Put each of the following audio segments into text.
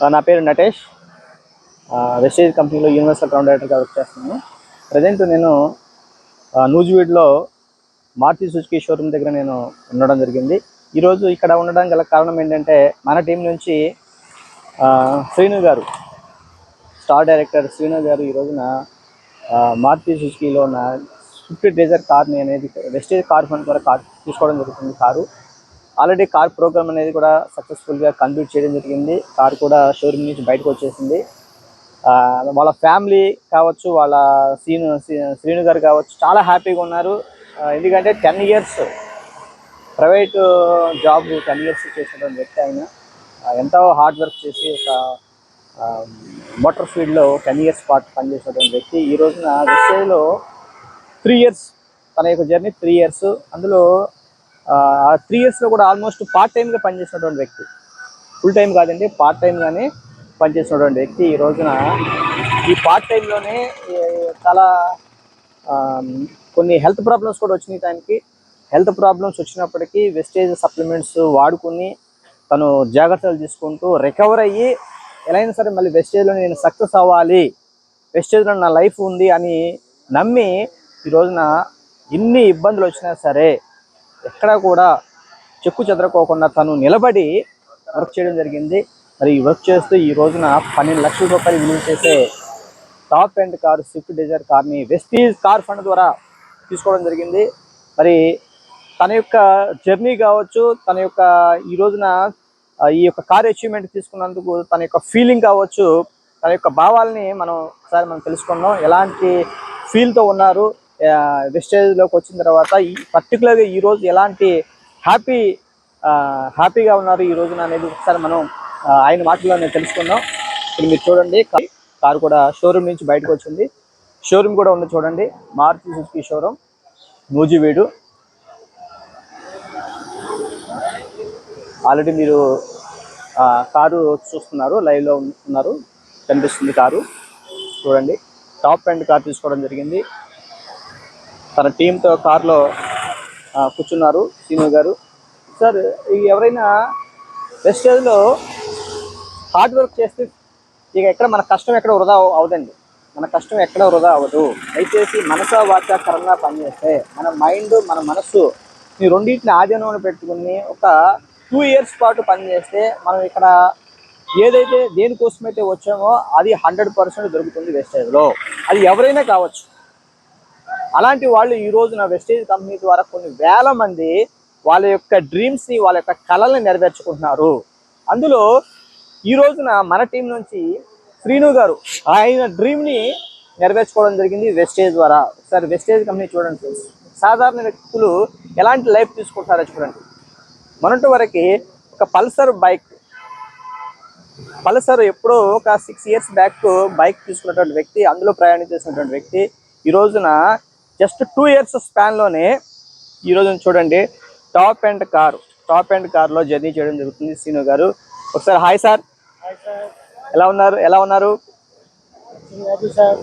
నా పేరు నటేష్. వెస్టేజ్ కంపెనీలో యూనివర్సల్ గ్రౌండ్ డైరెక్టర్గా వర్క్ చేస్తున్నాను. ప్రజెంట్ నేను నూజివీడ్లో మారుతి సుజుకి షోరూమ్ దగ్గర నేను ఉండడం జరిగింది. ఈరోజు ఇక్కడ ఉండడం గల కారణం ఏంటంటే మన టీం నుంచి శ్రీను గారు స్టార్ డైరెక్టర్ శ్రీను గారు ఈ రోజున మారుతి సుజుకిలో ఉన్న స్విఫ్ట్ డిజైర్ కార్ని అనేది వెస్టేజ్ కార్ ఫండ్ ద్వారా కార్ తీసుకోవడం జరుగుతుంది కారు. ఆల్రెడీ కార్ ప్రోగ్రామ్ అనేది కూడా సక్సెస్ఫుల్గా కంప్లీట్ చేయడం జరిగింది. కార్ కూడా షోరూమ్ నుంచి బయటకు వచ్చేసింది. వాళ్ళ ఫ్యామిలీ కావచ్చు వాళ్ళ శ్రీను శ్రీను గారు కావచ్చు చాలా హ్యాపీగా ఉన్నారు. ఎందుకంటే ten years private job ten years చేసినటువంటి వ్యక్తి ఆయన. ఎంతో హార్డ్ వర్క్ చేసి ఒక మోటార్ ఫీల్డ్లో టెన్ ఇయర్స్ పాటు పనిచేసినటువంటి వ్యక్తి. ఈ రోజున విషయంలో త్రీ ఇయర్స్ తన యొక్క జర్నీ త్రీ ఇయర్స్ అందులో ఆ త్రీ ఇయర్స్లో కూడా ఆల్మోస్ట్ పార్ట్ టైంగా పనిచేసినటువంటి వ్యక్తి. ఫుల్ టైం కాదండి పార్ట్ టైంగానే పనిచేసినటువంటి వ్యక్తి ఈ రోజున. ఈ పార్ట్ టైంలోనే చాలా కొన్ని హెల్త్ ప్రాబ్లమ్స్ కూడా వచ్చినాయి దానికి హెల్త్ ప్రాబ్లమ్స్ వచ్చినప్పటికీ వెస్టేజ్ సప్లిమెంట్స్ వాడుకుని తను జాగ్రత్తలు తీసుకుంటూ రికవర్ అయ్యి ఎలా అయినా సరే మళ్ళీ వెస్టేజ్లో నేను సక్సెస్ అవ్వాలి వెస్టేజ్లో నా లైఫ్ ఉంది అని నమ్మి ఈ రోజున ఎన్ని ఇబ్బందులు వచ్చినా సరే ఎక్కడా కూడా చెక్కు చెదరకోకుండా తను నిలబడి వర్క్ చేయడం జరిగింది. మరి ఈ వర్క్ చేస్తూ ఈ రోజున పన్నెండు లక్షల రూపాయలు విలువ చేసే top end car Swift Dzire కార్ని వెస్టీజ్ కార్ ఫండ్ ద్వారా తీసుకోవడం జరిగింది. మరి తన యొక్క జర్నీ కావచ్చు తన యొక్క ఈ రోజున ఈ యొక్క కార్ అచీవ్మెంట్ తీసుకున్నందుకు తన యొక్క ఫీలింగ్ కావచ్చు తన యొక్క భావాల్ని మనం ఒకసారి మనం తెలుసుకుందాం. ఎలాంటి ఫీల్తో ఉన్నారు వెస్టేజ్లోకి వచ్చిన తర్వాత ఈ పర్టికులర్గా ఈ రోజు ఎలాంటి హ్యాపీ హ్యాపీగా ఉన్నారు ఈ రోజున అనేది ఒకసారి మనం ఆయన మాటల్లో నేను తెలుసుకుందాం. ఇప్పుడు మీరు చూడండి కారు కూడా షోరూమ్ నుంచి బయటకు వచ్చింది. షోరూమ్ కూడా ఉంది చూడండి. Maruti Suzuki showroom Nuzvid. Already మీరు ఆ, కారు చూస్తున్నారు లైవ్లో ఉన్నారు. కనిపిస్తుంది కారు. చూడండి. టాప్ అండ్ కార్ తీసుకోవడం జరిగింది. తన టీంతో కార్లో కూర్చున్నారు సీనియర్ గారు. సార్ ఈ ఎవరైనా వెస్టేజ్లో హార్డ్ వర్క్ చేస్తే ఇక ఎక్కడ మన కష్టం ఎక్కడ వృధా అవదండి. మన కష్టం ఎక్కడ వృధా అవ్వదు. దయచేసి మనస వాచాకరంగా పనిచేస్తే మన మైండ్ మన మనస్సు ఈ రెండింటిని ఆధీనంలో పెట్టుకుని ఒక టూ ఇయర్స్ పాటు పనిచేస్తే మనం ఇక్కడ ఏదైతే దేనికోసమైతే వచ్చామో అది హండ్రెడ్ పర్సెంట్ దొరుకుతుంది వెస్టేజ్లో అది ఎవరైనా కావచ్చు. అలాంటి వాళ్ళు ఈ రోజున వెస్టేజ్ కంపెనీ ద్వారా కొన్ని వేల మంది వాళ్ళ యొక్క డ్రీమ్స్ని వాళ్ళ యొక్క కళల్ని నెరవేర్చుకుంటున్నారు. అందులో ఈ రోజున మన టీం నుంచి శ్రీను గారు ఆయన డ్రీమ్ని నెరవేర్చుకోవడం జరిగింది వెస్టేజ్ ద్వారా. ఒకసారి వెస్టేజ్ కంపెనీ చూడండి ఫ్రెండ్స్. సాధారణ వ్యక్తులు ఎలాంటి లైఫ్ తీసుకుంటారో చూడండి. మొన్నటి వరకు ఒక పల్సర్ బైక్ పల్సర్ ఎప్పుడో ఒక సిక్స్ ఇయర్స్ బ్యాక్ బైక్ తీసుకున్నటువంటి వ్యక్తి అందులో ప్రయాణం చేసినటువంటి వ్యక్తి ఈ రోజున జస్ట్ టూ ఇయర్స్ స్పాన్లోనే ఈ రోజున చూడండి top end car top end కార్లో జర్నీ చేయడం జరుగుతుంది. సీను గారు ఒకసారి హాయ్ సార్. ఎలా ఉన్నారు? ఎలా ఉన్నారు? సార్.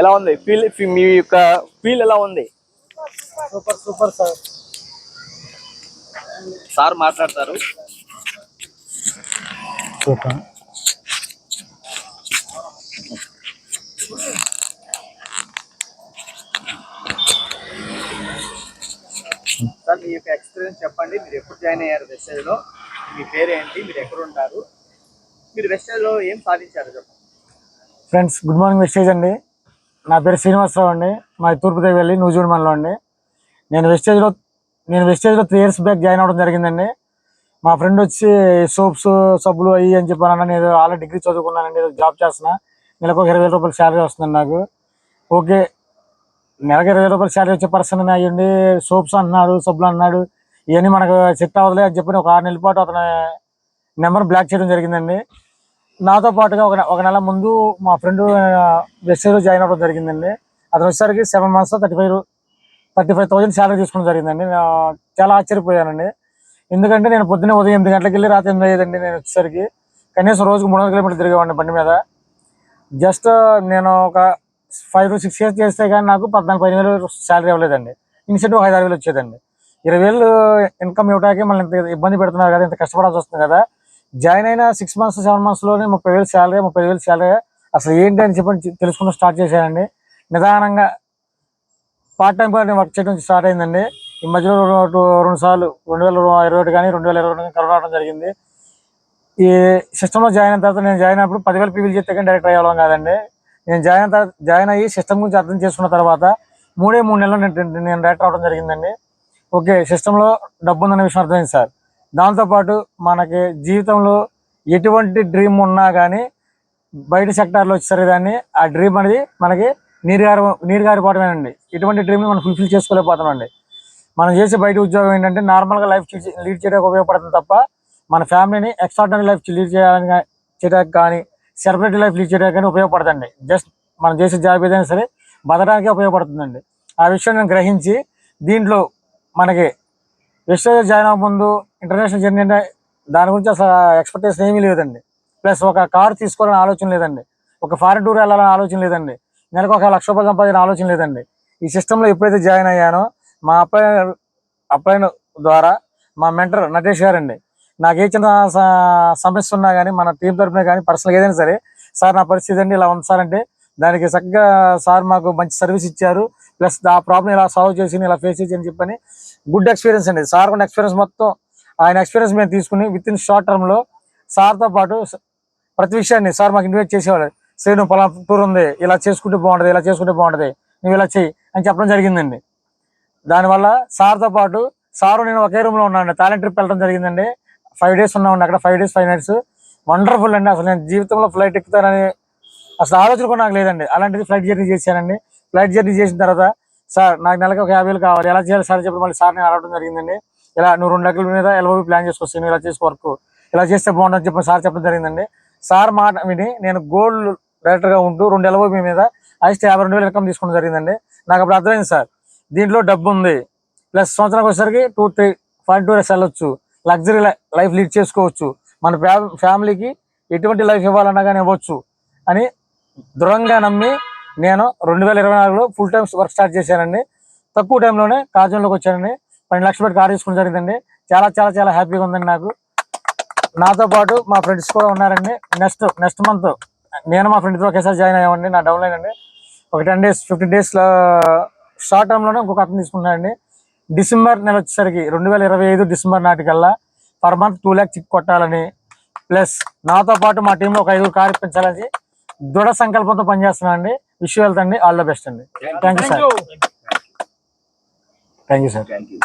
ఎలా ఉంది? ఫీల్ మీ యొక్క ఫీల్ ఎలా ఉంది? Super super sir. సార్ మాట్లాడతారు సూపర్ సార్ మీ యొక్క ఎక్స్పీరియన్స్ చెప్పండి. మీరు ఎప్పుడు జాయిన్ అయ్యారు వెస్టేజ్లో మీ పేరు ఏంటి మీరు ఎక్కడ ఉంటారు? మీరు వెస్టేజ్లో ఏం సాధించారు చెప్పండి. ఫ్రెండ్స్ గుడ్ మార్నింగ్ వెస్టేజ్ అండి. నా పేరు శ్రీనివాసరావు అండి. మా తూర్పుదేవి వెళ్ళి నూజివీడు మండలం అండి. నేను వెస్టేజ్లో నేను వెస్టేజ్లో త్రీ ఇయర్స్ బ్యాక్ జాయిన్ అవ్వడం జరిగిందండి. మా ఫ్రెండ్ వచ్చి సోప్స్ సబ్బులు అయ్యి అని చెప్పానన్న నేను ఆల్రెడీ డిగ్రీ చదువుకున్నానండి. జాబ్ చేస్తున్నా. నెలకు ఒక ఇరవై వేల రూపాయలు శాలరీ వస్తుంది నాకు. ఓకే నెలకు ఇరవై రూపాయలు శాలరీ వచ్చే పర్సన్ అయ్యండి సోప్స్ అంటున్నాడు సబ్బులు అంటున్నాడు ఇవన్నీ మనకు సెట్ అవ్వదులే అని చెప్పి ఒక ఆరు నెలల పాటు అతని నెంబర్ బ్లాక్ చేయడం జరిగిందండి. నాతో పాటుగా ఒక నె- ఒక నెల ముందు మా ఫ్రెండ్ వెస్టేజ్లో జాయిన్ అవ్వడం జరిగిందండి. అతను వచ్చేసరికి seven months thirty five thirty five thousand salary తీసుకోవడం జరిగిందండి. చాలా ఆశ్చర్యపోయానండి. ఎందుకంటే నేను పొద్దున్నే ఉదయం ఎనిమిది గంటలకు వెళ్ళి రాత్రి ఎనిమిది అయ్యేదండి నేను వచ్చేసరికి. కనీసం రోజుకు మూడు వందల కిలోమీటర్లు తిరిగేవాడిని బండి మీద. జస్ట్ నేను ఒక ఫైవ్ టు సిక్స్ ఇయర్స్ చేస్తే కానీ నాకు పద్నాలుగు పదిహేను వేలు శాలరీ ఇవ్వలేదండి. ఇన్సెంటివ్ ఐదు ఆరు వేలు వచ్చేదండి. ఇరవై వేలు ఇన్కమ్ ఇవ్వడానికి మళ్ళీ ఇంత ఇబ్బంది పెడుతున్నారు కదా ఇంత కష్టపడాల్సి వస్తుంది కదా జాయిన్ అయిన సిక్స్ మంత్స్ సెవెన్ మంత్స్లోనే ముప్పై వేలు శాలరీ ముప్పై వేలు శాలరీ అసలు ఏంటి అని చెప్పి తెలుసుకుని స్టార్ట్ చేశానండి. నిదానంగా పార్ట్ టైం కూడా నేను వర్క్ చేయడం స్టార్ట్ అయిందండి. ఈ మధ్యలో రెండు రెండు సార్లు రెండు వేల ఇరవై ఒకటి కానీ రెండు వేల ఇరవై రెండు కరోనా రావడం జరిగింది. ఈ సిస్టంలో జాయిన్ అయిన తర్వాత నేను జాయిన్ అయినప్పుడు పదివేల పీవీలు చెప్తే కానీ డైరెక్ట్ అయ్యడం కాదండి. నేను జాయిన్ జాయిన్ అయ్యి సిస్టమ్ గురించి అర్థం చేసుకున్న తర్వాత మూడే మూడు నెలలు నేను నేను డైరెక్ట్ అవడం జరిగిందండి. ఓకే సిస్టంలో డబ్బు ఉందనే విషయం అర్థమైంది సార్. దాంతోపాటు మనకి జీవితంలో ఎటువంటి డ్రీమ్ ఉన్నా కానీ బయట సెక్టార్లో వచ్చేసరికి దాన్ని ఆ డ్రీమ్ అనేది మనకి నీరుగారి నీరుగారిపోవడమేనండి నీరు ఇటువంటి డ్రీమ్ని మనం ఫుల్ఫిల్ చేసుకోలేకపోతామండి మనం చేసే బయట ఉద్యోగం ఏంటంటే నార్మల్గా లైఫ్ లీడ్ చేయడానికి ఉపయోగపడుతుంది తప్ప మన ఫ్యామిలీని ఎక్స్ట్రాడనరీ లైఫ్ లీడ్ చేయాలని చేయడానికి కానీ సెలబ్రిటీ లైఫ్ లీడ్ చేయడానికి కానీ ఉపయోగపడదండి. జస్ట్ మనం చేసే జాబ్ ఏదైనా సరే బతకడానికే ఉపయోగపడుతుందండి. ఆ విషయం నేను గ్రహించి దీంట్లో మనకి విశ్వ జాయిన్ అవ్వ ముందు ఇంటర్నేషనల్ జర్నీ అంటే దాని గురించి అసలు ఎక్స్పెక్టేషన్ ఏమీ లేదండి. ప్లస్ ఒక కార్ తీసుకోవాలని ఆలోచన లేదండి. ఒక ఫారెన్ టూర్ వెళ్ళాలని ఆలోచన లేదండి. నెలకు ఒక లక్ష రూపాయలు సంపాదించిన ఆలోచన లేదండి. ఈ సిస్టంలో ఎప్పుడైతే జాయిన్ అయ్యానో మా అప్లైన్ అప్లైన్ ద్వారా మా మెంటర్ నటేష్ గారండి. నాకు ఏ చిన్న సమస్య ఉన్నా కానీ మన టీం తరఫున కానీ పర్సనల్గా ఏదైనా సరే సార్ నా పరిస్థితి అండి ఇలా ఉంది సార్ అంటే దానికి చక్కగా సార్ మాకు మంచి సర్వీస్ ఇచ్చారు. ప్లస్ ఆ ప్రాబ్లం ఇలా సాల్వ్ చేసి ఇలా ఫేస్ చేసి అని చెప్పని గుడ్ ఎక్స్పీరియన్స్ అండి. సార్ ఉన్న ఎక్స్పీరియన్స్ మొత్తం ఆయన ఎక్స్పీరియన్స్ మేము తీసుకుని విత్ ఇన్ షార్ట్ టర్మ్లో సార్తో పాటు ప్రతి విషయాన్ని సార్ మాకు ఇన్వైట్ చేసేవాళ్ళు. నువ్వు పలా టూర్ ఉంది ఇలా చేసుకుంటే బాగుంటుంది ఇలా చేసుకుంటే బాగుంటుంది నువ్వు ఇలా చెయ్యి అని చెప్పడం జరిగిందండి. దానివల్ల సార్తో పాటు సారు నేను ఒకే రూమ్లో ఉన్నాను టాలెంట్ ట్రిప్ వెళ్ళడం జరిగిందండి. ఫైవ్ డేస్ ఉన్నామండి అక్కడ five days five nights. Wonderful అండి. అసలు నేను జీవితంలో ఫ్లైట్ ఎక్కుతానని అసలు ఆలోచన కూడా నాకు లేదండి. అలాంటిది ఫ్లైట్ జర్నీ చేశానండి. ఫ్లైట్ జర్నీ చేసిన తర్వాత సార్ నాకు నెలకు ఒక యాభై వేలు కావాలి. ఎలా చేయాలి సార్? చెప్పి మళ్ళీ సార్ నేను అడగడం జరిగిందండి. ఇలా నువ్వు రెండు లక్షల మీద ఎల్ఓబి ప్లాన్ చేసుకోవచ్చు నువ్వు ఇలా చేసి వర్క్. ఇలా చేస్తే బాగుంటుంది చెప్పి సార్ చెప్పడం జరిగిందండి. సార్ మాట విని నేను గోల్డ్ డైరెక్టర్గా ఉంటూ రెండు ఎల్ఓబి మీద అయితే యాభై రెండు వేలు ఇన్కమ్ తీసుకోవడం జరిగిందండి. నాకు అప్పుడు అర్థమైంది సార్. దీంట్లో డబ్బు ఉంది. ప్లస్ సంవత్సరానికి వచ్చేసరికి two three five two days వెళ్ళొచ్చు. లగ్జరీ లైఫ్ లీడ్ చేసుకోవచ్చు. మన ఫ్యామిలీకి ఎటువంటి లైఫ్ ఇవ్వాలన్నా కానీ ఇవ్వచ్చు అని దృఢంగా నమ్మి నేను రెండు వేల ఇరవై నాలుగులో ఫుల్ టైం వర్క్ స్టార్ట్ చేశానండి. తక్కువ టైంలోనే కాజంలోకి వచ్చానండి. పన్నెండు లక్షలు పెట్టి కార్ తీసుకోవడం జరిగిందండి. చాలా చాలా చాలా హ్యాపీగా ఉందండి నాకు. నాతో పాటు మా ఫ్రెండ్స్ కూడా ఉన్నారండి. నెక్స్ట్ నెక్స్ట్ మంత్ నేను మా ఫ్రెండ్తో ఒకేసారి జాయిన్ అయ్యామండి. నా డౌన్లైన్ అండి. ఒక టెన్ డేస్ ఫిఫ్టీన్ డేస్లో షార్ట్ టర్మ్లోనే ఇంకొక అతను తీసుకున్నానండి డిసెంబర్ నెల వచ్చేసరికి రెండు వేల ఇరవై ఐదు డిసెంబర్ నాటికల్లా పర్ మంత్ టూ ల్యాక్ చిక్ కొట్టాలని. ప్లస్ నాతో పాటు మా టీంలో ఒక ఐదుగురు కార్ ఇప్పించాలని దృఢ సంకల్పంతో పనిచేస్తున్నాను అండి విష్ వెళ్తాండి ఆల్ ద బెస్ట్ అండి thank you sir thank you sir thank you